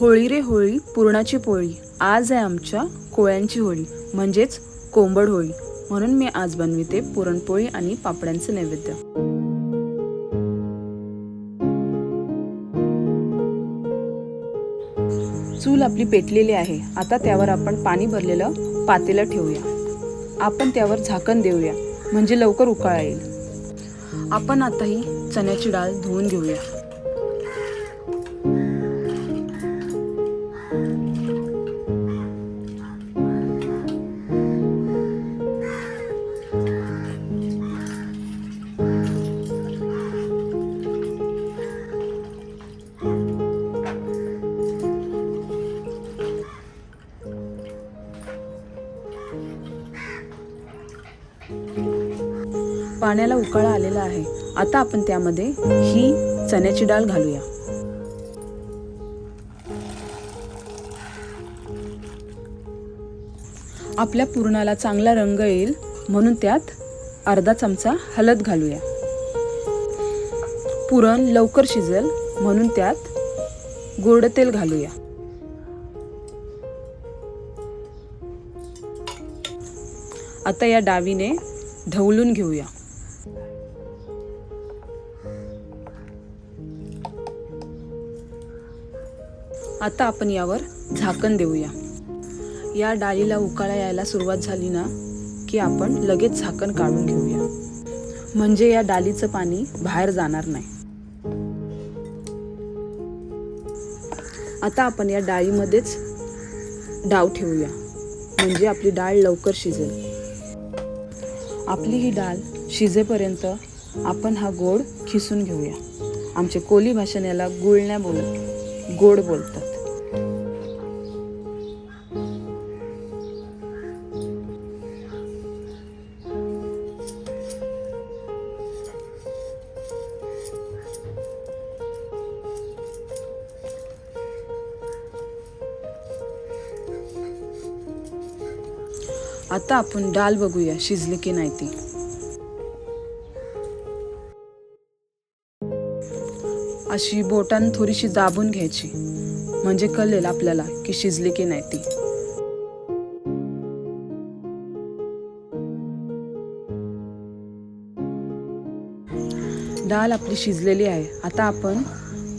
होळी रे होळी पुरणाची पोळी. आज आहे आमच्या कोळ्यांची होळी म्हणजेच कोंबड होळी. म्हणून मी आज बनविते पुरणपोळी आणि पापड्यांचं नैवेद्य. चूल आपली पेटलेली आहे. आता त्यावर आपण पाणी भरलेलं पातेलं ठेवूया. आपण त्यावर झाकण देऊया म्हणजे लवकर उकाळा येईल. आपण आताही चण्याची डाळ धुवून घेऊया. पाण्याला उकाळा आलेला आहे. आता आपण त्यामध्ये ही चण्याची डाळ घालूया. आपल्या पुरणाला चांगला रंग येईल म्हणून त्यात अर्धा चमचा हळद घालूया. पुरण लवकर शिजेल म्हणून त्यात गोड तेल घालूया. आता या डावीने ढवलून घेऊया. आता आपण यावर झाकण देऊया. या डाळीला उकाळा यायला सुरुवात झाली ना की आपण लगेच झाकण काढून घेऊया. म्हणजे या डाळीचं पाणी बाहेर जाणार नाही. आता आपण या डाळीमध्येच डाव ठेवूया. म्हणजे आपली डाळ लवकर शिजेल. आपली ही डाळ शिजेपर्यंत आपण हा गोड खिसून घेऊया. आमचे कोली भाषण याला गुळण्या बोलत गोड बोलतात. आता आपण डाळ बघूया शिजली की नाही ती. अशी बोटानं थोडीशी दाबून घ्यायची. म्हणजे कळेल आपल्याला की शिजली की नाही ती. डाळ आपली शिजलेली आहे. आता आपण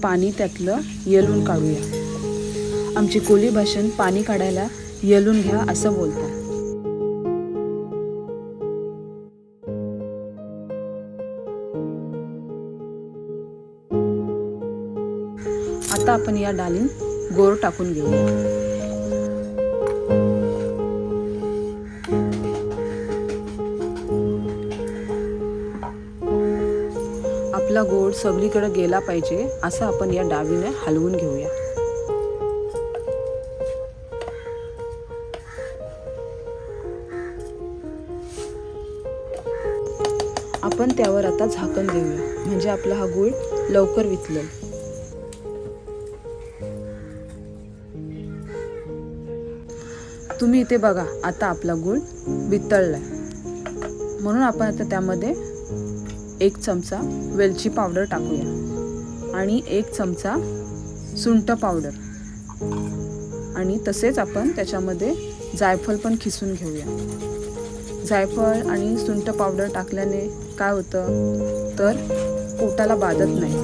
पाणी त्यातलं येलून काढूया. आमची कोली भाषण पाणी काढायला येलून घ्या असं बोलतात. आपण या डाळीन गोर टाकून घेऊया आपला गोड सगळीकडे गेला पाहिजे असं आपण या डावीने हलवून घेऊया. आपण त्यावर आता झाकण देऊया. म्हणजे आपला हा गूळ लवकर वितलेल. तुम्ही इथे बघा आता आपला गूळ आहे म्हणून आपण आता त्यामध्ये एक चमचा वेलची पावडर टाकूया आणि एक चमचा सुंठ पावडर. आणि तसेच आपण त्याच्यामध्ये जायफळ पण खिसून घेऊया. जायफळ आणि सुंठ पावडर टाकल्याने काय होतं? तर पोटाला बाधत नाही.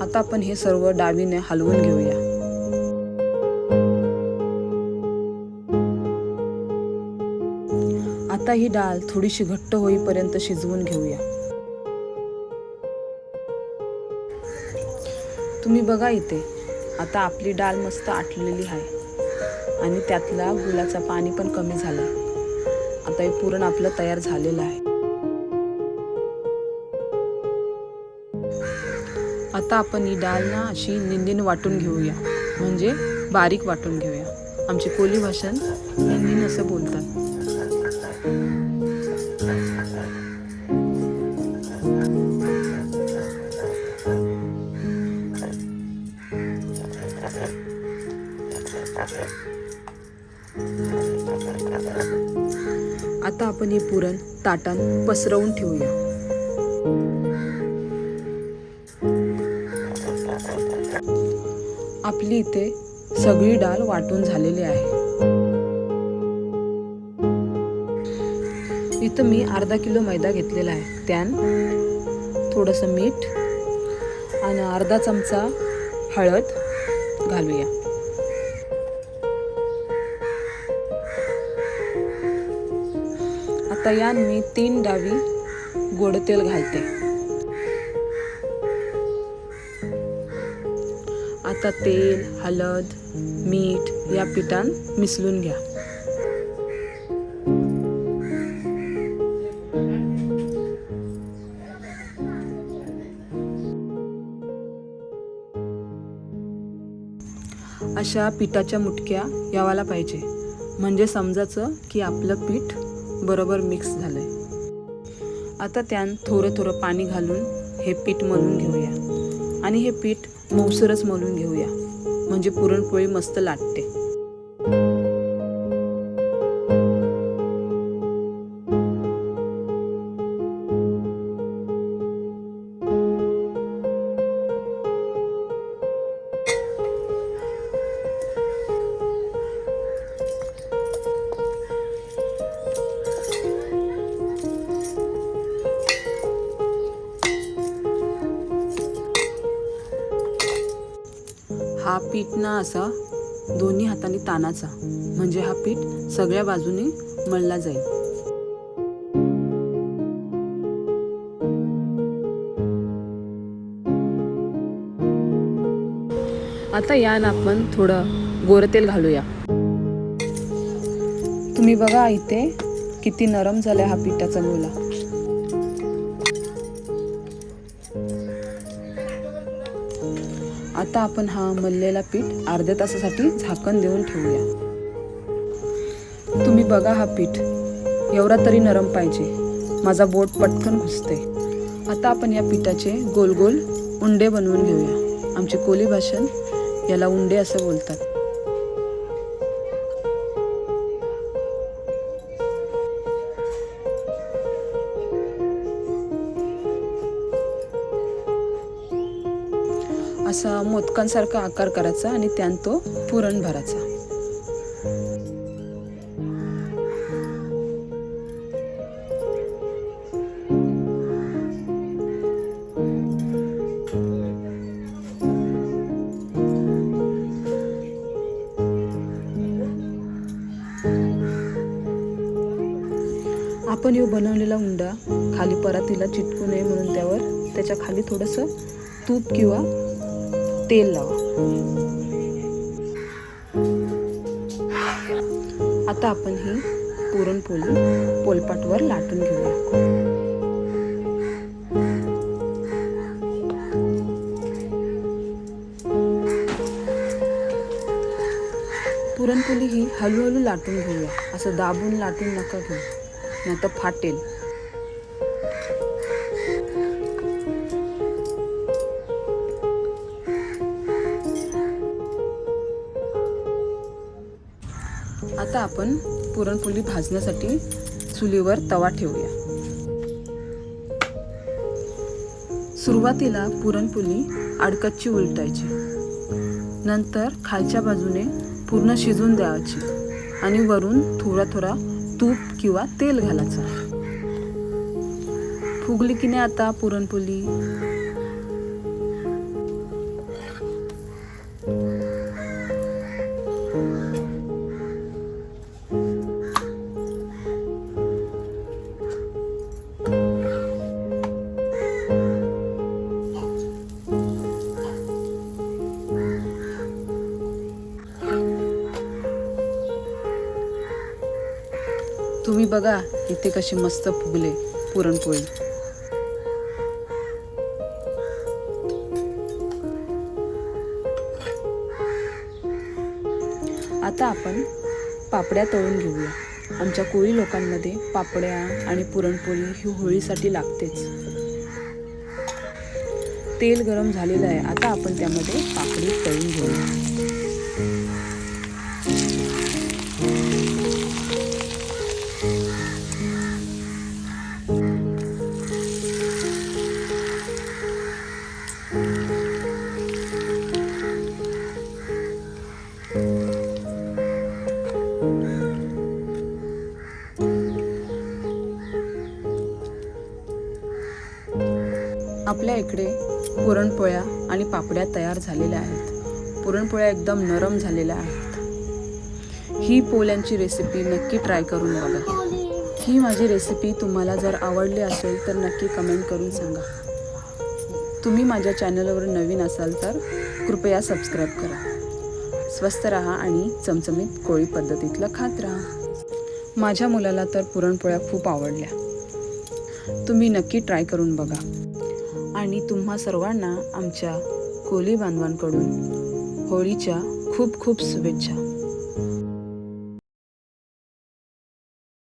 आता आपण हे सर्व डावीने हलवून घेऊया. आता ही डाळ थोडीशी घट्ट होईपर्यंत शिजवून घेऊया. तुम्ही बघा इथे आता आपली डाळ मस्त आटलेली आहे. आणि त्यातला गुलाचा पाणी पण कमी झालं. आता हे पुरण आपलं तयार झालेलं आहे. आता आपण ही डाळ ना अशी निंदीन वाटून घेऊया. म्हणजे बारीक वाटून घेऊया. आमची कोली भाषण निंदीन असं बोलतात. आता आपण हे पुरण ताटात पसरवून ठेवूया. आपली इथे सगळी डाळ वाटून झालेली आहे. इथं मी अर्धा किलो मैदा घेतलेला आहे. त्यान थोडंसं मीठ आणि अर्धा चमचा हळद घालूया. आता मी तीन डावी गोडतेल घालते. आता तेल हळद मीठ या पिठान मिसळून घ्या. अशा पिठाच्या मुटक्या यावाला पाहिजे. म्हणजे समजायचं की आपलं पीठ बरोबर मिक्स झालं आहे आता त्यात थोडं थोडं पाणी घालून हे पीठ मळून घेऊया. आणि हे पीठ मऊसरच मळून घेऊया. म्हणजे पुरणपोळी मस्त लाटते. हा पीठ ना असा दोन्ही हाताने तानाचा. म्हणजे हा पीठ सगळ्या बाजूने मळला जाईल. आता यान आपण थोडं गोरतेल घालूया. तुम्ही बघा इथे किती नरम झाला हा पिठाचा गोला आता आपण हा मललेला पीठ अर्ध्या तासासाठी झाकण देऊन ठेवूया. तुम्ही बघा हा पीठ. एवढा तरी नरम पाहिजे. माझा बोट पटकन घुसते. आता आपण या पिठाचे गोल गोल उंडे बनवून घेऊया. आमचे कोली भाषण याला उंडे असं बोलतात. असा मोदकांसारखा आकार करायचा आणि त्यान तो पुरण भरायचा. आपण यो बनवलेला उंडा खाली परातीला चिटकू नये म्हणून त्यावर त्याच्याखाली थोडंसं तूप किंवा तेल लावा आता आपण ही पुरणपोळी पोलपाटवर लाटून घेऊया. पुरणपोळी ही हळूहळू लाटून घेऊया. असं दाबून लाटून नका घेऊ. नाही तर फाटेल. आता आपण पुरणपोळी भाजण्यासाठी चुलीवर तवा ठेवूया. सुरुवातीला पुरणपोळी अडकच्ची उलटायची. नंतर खालच्या बाजूने पूर्ण शिजून द्यायची आणि वरून थोडा थोडा तूप किंवा तेल घालायचं. फुगली की नाही आता पुरणपोळी? बघा इथे कशी मस्त फुगले पुरणपोळी. आता आपण पापड्या तळून घेऊया. आमच्या कोळी लोकांमध्ये पापड्या आणि पुरणपोळी ही होळीसाठी लागतेच. तेल गरम झालेलं आहे. आता आपण त्यामध्ये पापडी तळून घेऊया. आपल्या इकडे पुरणपोळ्या आणि पापड्या तयार झालेल्या आहेत. पुरणपोळ्या एकदम नरम झालेल्या आहेत. ही पोल्यांची रेसिपी नक्की ट्राय करून बघा. ही माझी रेसिपी तुम्हाला जर आवडली असेल तर नक्की कमेंट करून सांगा. तुम्ही माझ्या चॅनलवर नवीन असाल तर कृपया सबस्क्राईब करा. स्वस्त राहा आणि चमचमीत कोळी पद्धतीतलं खात राहा. माझ्या मुलाला तर पुरणपोळ्या खूप आवडल्या. तुम्ही नक्की ट्राय करून बघा. आणि तुम्हा सर्वांना आमच्या कोली बांधवांकडून होळीच्या खूप खूप शुभेच्छा.